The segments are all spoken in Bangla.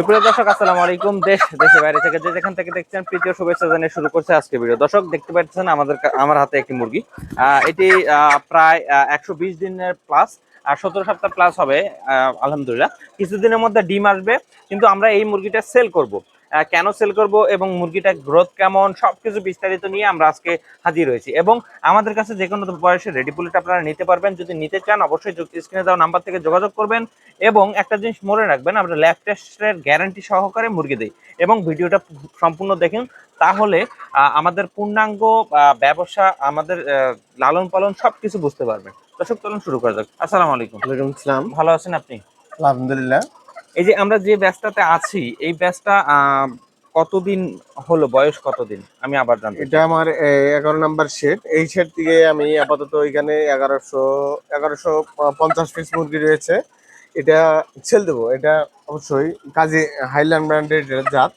সুপ্রিয় দর্শক, আসসালামু আলাইকুম। দেশ, দেশে বাইরে থেকে যে যেখান থেকে দেখছেন প্রীতীয় শুভেচ্ছা জানিয়ে শুরু করছে আজকে ভিডিও দর্শক, দেখতে পাচ্ছেন আমাদের আমার হাতে একটি মুরগি। এটি প্রায় একশো বিশ দিনের প্লাস আর সতেরো সপ্তাহ প্লাস হবে আলহামদুলিল্লাহ। কিছুদিনের মধ্যে ডিম আসবে, কিন্তু আমরা এই মুরগিটা সেল করব। কেন সেল করব এবং মুরগিটা গ্রোথ কেমন সবকিছু বিস্তারিত নিয়ে আমরা আজকে হাজির হয়েছি। এবং আমাদের কাছে যে কোনো বয়সে রেডি পুলিটা আপনারা নিতে পারবেন। যদি নিতে চান অবশ্যই স্ক্রিনে দেওয়া নাম্বার থেকে যোগাযোগ করবেন। এবং একটা জিনিস মনে রাখবেন আমরা ল্যাব টেস্টের গ্যারান্টি সহকারে মুরগি দিই। এবং ভিডিওটা সম্পূর্ণ দেখুন। তাহলে আমাদের পূর্ণাঙ্গ ব্যবসা আমাদের লালন পালন সবকিছু বুঝতে পারবেন। দর্শক চলুন শুরু করা যাক। আসসালামু আলাইকুম। ওয়ালাইকুম আসসালাম। ভালো আছেন আপনি? আলহামদুলিল্লাহ। এই যে আমরা যে ব্যাচটাতে আছি এই ব্যাচটা আহ, কতদিন হলো? বয়স কতদিন? আমি আবার জানতে চাই। এটা আমার এগারো নাম্বার শেড এই শেড থেকে আমি আপাতত এখানে এগারোশো এগারোশো পঞ্চাশ পিস মুরগি রয়েছে। এটা ছেল দেবো। এটা অবশ্যই কাজী হাইল্যান্ড ব্র্যান্ডের জাত।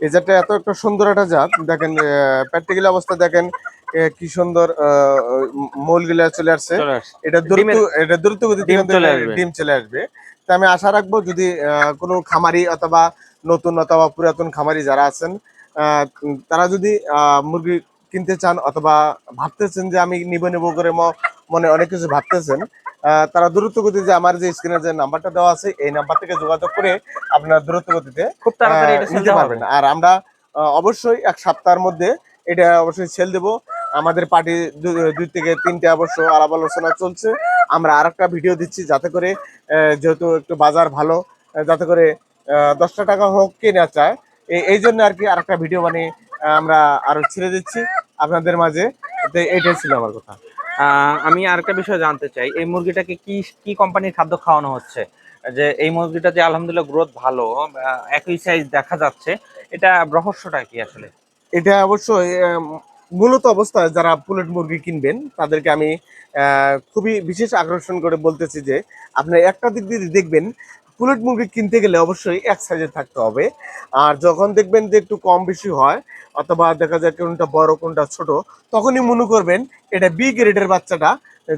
এই জাতটা এত একটা সুন্দর একটা জাত। দেখেন প্র্যাকটিক্যাল অবস্থা দেখেন আহ, কি সুন্দর মৌলগুলা চলে আসছে। চলে আসছে। এটা দ্রুত এটা দ্রুত গতিতে ডিম চলে আসবে। তা আমি আশা রাখব যদি কোনো খামারি অথবা নতুন অথবা পুরাতন খামারি যারা আছেন তারা যদি মুরগি কিনতে চান অথবা ভাবতেছেন যে আমি নিব নিব করে মনে অনেক কিছু ভাবতেছেন তারা দ্রুত গতিতে আমার যে স্ক্রিনে যে নাম্বারটা দেওয়া আছে এই নাম্বার থেকে যোগাযোগ করে আপনারা দ্রুত গতিতে খুব নিতে পারবেন। আর আমরা অবশ্যই এক সপ্তাহের মধ্যে এটা অবশ্যই সেল দেবো। আমাদের পার্টি দুই থেকে তিনটে অবশ্য আলাপ আলোচনা চলছে। আমরা আর একটা ভিডিও দিচ্ছি যাতে করে যেহেতু একটু বাজার ভালো যাতে করে দশটা টাকা হোক কেনা চায় এই- জন্য আর কি আর একটা ভিডিও বানিয়ে আহ, আমরা আরও ছেড়ে দিচ্ছি আপনাদের মাঝে। তো এইটাই ছিল আমার কথা। আমি আরেকটা বিষয় জানতে চাই এই মুরগিটাকে কি কি কোম্পানির খাদ্য খাওয়ানো হচ্ছে? যে এই মুরগিটা যে আলহামদুলিল্লাহ গ্রোথ ভালো একই সাইজ দেখা যাচ্ছে এটা রহস্যটা কি আসলে? এটা অবশ্যই মূলত অবস্থায় যারা পুলেট মুরগি কিনবেন, তাদেরকে আমি খুবই বিশেষ আকর্ষণ করে বলতেছি যে, আপনার একটা দিক দিয়ে দেখবেন পুলেট মুরগি কিনতে গেলে অবশ্যই এক সাইজে থাকতে হবে। আর যখন দেখবেন যে একটু কম বেশি হয়, অথবা দেখা যায় কোনটা বড়, কোনটা ছোট, তখনই মনে করবেন, এটা বি গ্রেডের বাচ্চাটা,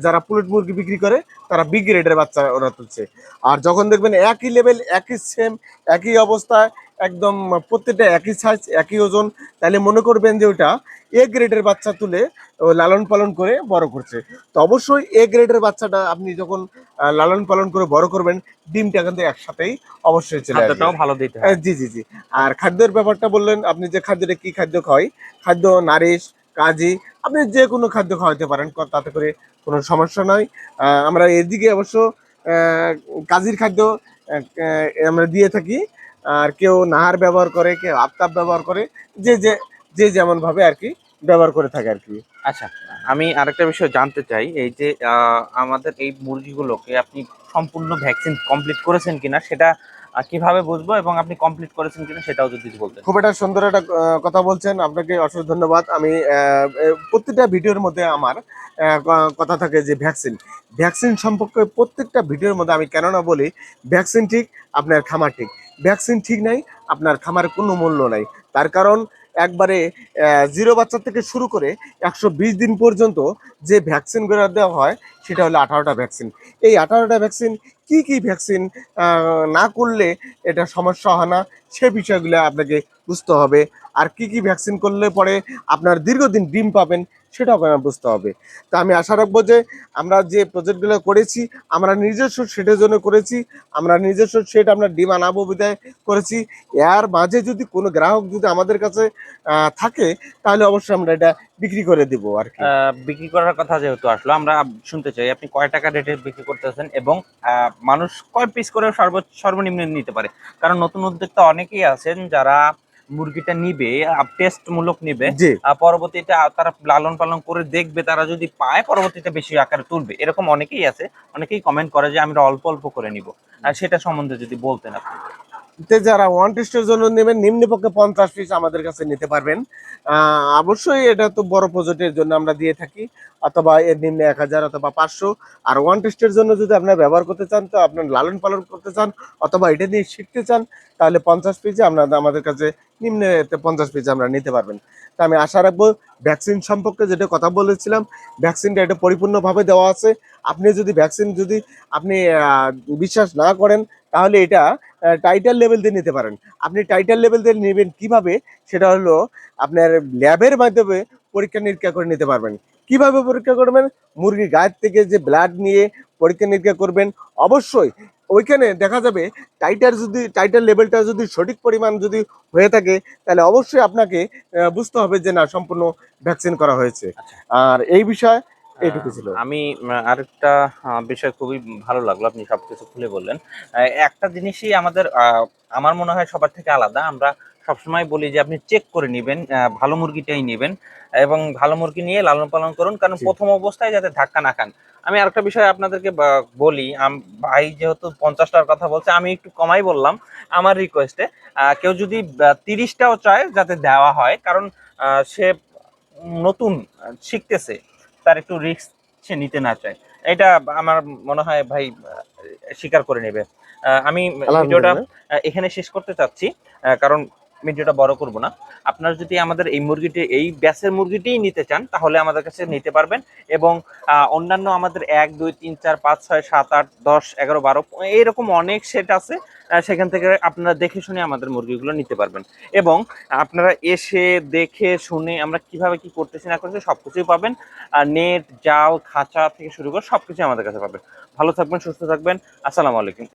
যারা পুলেট মুরগি বিক্রি করে, তারা বি গ্রেডের বাচ্চা ওরা তুলছে। আর যখন দেখবেন একই লেভেল একই সেম একই অবস্থায় একদম প্রত্যেকটা একই সাইজ একই ওজন। তাহলে মনে করবেন যে ওটা এ গ্রেডের বাচ্চা তুলে ও লালন পালন করে বড় করছে। তো অবশ্যই এ গ্রেডের বাচ্চাটা আপনি যখন লালন পালন করে বড় করবেন ডিমটা কিন্তু একসাথেই অবশ্যই চলে আসবে। ভালো দিতে জি জি জি। আর খাদ্যের ব্যাপারটা বললেন আপনি যে খাদ্যটা কি খাদ্য খাওয়াই? খাদ্য নারিশ কাজী আপনি যে কোনো খাদ্য খাওয়াতে পারেন তাতে করে কোনো সমস্যা নয় আমরা এদিকে অবশ্য কাজীর খাদ্য আমরা দিয়ে থাকি। আর কেউ নাহার ব্যবহার করে, কেউ আফতাব ব্যবহার করে, যে যে যে যেমনভাবে আর কি ব্যবহার করে থাকে আর কি। আচ্ছা আমি আরেকটা বিষয় জানতে চাই এই যে আমাদের এই মুরগিগুলোকে আপনি সম্পূর্ণ ভ্যাকসিন কমপ্লিট করেছেন কিনা সেটা কীভাবে বুঝব এবং আপনি কমপ্লিট করেছেন কিনা সেটাও যদি বলতেন। খুব একটা সুন্দর একটা কথা বলছেন আপনাকে অসংখ্য ধন্যবাদ। আমি প্রত্যেকটা ভিডিওর মধ্যে আমার কথা থাকে যে ভ্যাকসিন। ভ্যাকসিন সম্পর্কে প্রত্যেকটা ভিডিওর মধ্যে আমি কেননা বলি ভ্যাকসিন ঠিক আপনার খামার ঠিক। ভ্যাকসিন ঠিক নাই আপনার খামারের কোনো মূল্য নাই। তার কারণ একবারে জিরো বাচ্চা থেকে শুরু করে একশো বিশ দিন পর্যন্ত যে ভ্যাকসিনগুলো দেওয়া হয়, সেটা হলো আঠারোটা ভ্যাকসিন এই আঠারোটা ভ্যাকসিন কি কি ভ্যাকসিন না করলে এটা সমস্যা হয় না, সে বিষয়গুলো আপনাকে বুঝতে হবে। আর কি কি ভ্যাকসিন করলে পরে আপনার দীর্ঘদিন ডিম পাবেন সেটাও আপনার বুঝতে হবে। তা আমি আশা রাখব যে আমরা যে প্রজেক্টগুলো করেছি, আমরা নিজস্ব সেটের জন্য করেছি, আমরা নিজস্ব সেট আমরা ডিম আনাবো বিদায় করেছি। এর মাঝে যদি কোনো গ্রাহক যদি আমাদের কাছে থাকে, তাহলে অবশ্যই আমরা এটা বিক্রি করে দিব আর কি। বিক্রি করার কথা যেহেতু আসলো, আমরা শুনতে চাই আপনি কয় টাকা রেটে বিক্রি করতেছেন এবং মানুষ কয় পিস করে সর্বনিম্ন নিতে পারে? কারণ নতুন উদ্যোক্তা অনেকেই আছেন যারা মুরগিটা নিবে টেস্ট মূলক নিবে আর পরবর্তীটা পরবর্তীতে তারা লালন পালন করে দেখবে তারা যদি পায় পরবর্তীতে বেশি আকারে তুলবে। এরকম অনেকেই আছে অনেকেই কমেন্ট করে যে আমরা অল্প অল্প করে নিব। আর সেটা সম্বন্ধে যদি বলতেন আপনি। যারা ওয়ান টেস্টের জন্য নেবেন, নিম্নপক্ষে পঞ্চাশ পিস আমাদের কাছে নিতে পারবেন। অবশ্যই এটা তো বড় প্রজেক্টের জন্য আমরা দিয়ে থাকি, অথবা এর নিম্নে এক হাজার অথবা পাঁচশো। আর ওয়ান টেস্টের জন্য যদি আপনার ব্যবহার করতে চান, তো আপনার লালন পালন করতে চান, অথবা এটা নিয়ে শিখতে চান, তাহলে পঞ্চাশ পিসে আপনার আমাদের কাছে নিম্নে পঞ্চাশ পিস আমরা নিতে পারবেন। তা আমি আশা রাখব ভ্যাকসিন সম্পর্কে যেটা কথা বলেছিলাম ভ্যাকসিনটা এটা পরিপূর্ণভাবে দেওয়া আছে। আপনি যদি ভ্যাকসিন যদি আপনি বিশ্বাস না করেন, তাহলে এটা টাইটাল লেভেল দিয়ে নিতে পারেন। আপনি টাইটাল লেভেল দিয়ে নেবেন কীভাবে সেটা হলো আপনার ল্যাবের মাধ্যমে পরীক্ষা নিরীক্ষা করে নিতে পারবেন। কীভাবে পরীক্ষা করবেন? মুরগির গায়ের থেকে যে ব্লাড নিয়ে পরীক্ষা নিরীক্ষা করবেন। অবশ্যই ওইখানে দেখা যাবে টাইটার যদি টাইটার লেভেলটা যদি সঠিক পরিমাণ যদি হয়ে থাকে তাহলে অবশ্যই আপনাকে বুঝতে হবে যে না সম্পূর্ণ ভ্যাকসিন করা হয়েছে। আর এই বিষয় এইটুকু ছিল। আমি আরেকটা বিষয় খুবই ভালো লাগল আপনি সবকিছু খুলে বললেন। একটা জিনিসই আমাদের আমার মনে হয় সবার থেকে আলাদা। আমরা সবসময় বলি যে আপনি চেক করে নেবেন ভালো মুরগিটাই নেবেন এবং ভালো মুরগি নিয়ে লালন পালন করুন কারণ প্রথম অবস্থায় যাতে ধাক্কা না খান। আমি আরেকটা বিষয় আপনাদেরকে বলি আম- ভাই যেহেতু পঞ্চাশটার কথা বলছে আমি একটু কমাই বললাম আমার রিকোয়েস্টে কেউ যদি তিরিশটাও চায় যাতে দেওয়া হয় কারণ সে নতুন শিখতেছে। তার একটু রিস্ক সে নিতে না চায়। এটা আমার মনে হয় ভাই স্বীকার করে নেবে। আমি ভিডিওটা এখানে শেষ করতে চাচ্ছি কারণ ভিডিওটা বড় করব না। আপনারা যদি আমাদের এই মুরগিটি এই ব্যাসের মুরগিটিই নিতে চান তাহলে আমাদের কাছে নিতে পারবেন এবং অন্যান্য আমাদের এক দুই তিন চার পাঁচ ছয় সাত আট দশ এগারো বারো এইরকম অনেক সেট আছে সেখান থেকে আপনারা দেখে শুনে আমাদের মুরগিগুলো নিতে পারবেন। এবং আপনারা এসে দেখে শুনে আমরা কীভাবে কি করতেছি, না করতেছি, সবকিছুই পাবেন। আর নেট, জাল, খাঁচা থেকে শুরু করে সব কিছুই আমাদের কাছে পাবেন। ভালো থাকবেন, সুস্থ থাকবেন। আসসালামু আলাইকুম।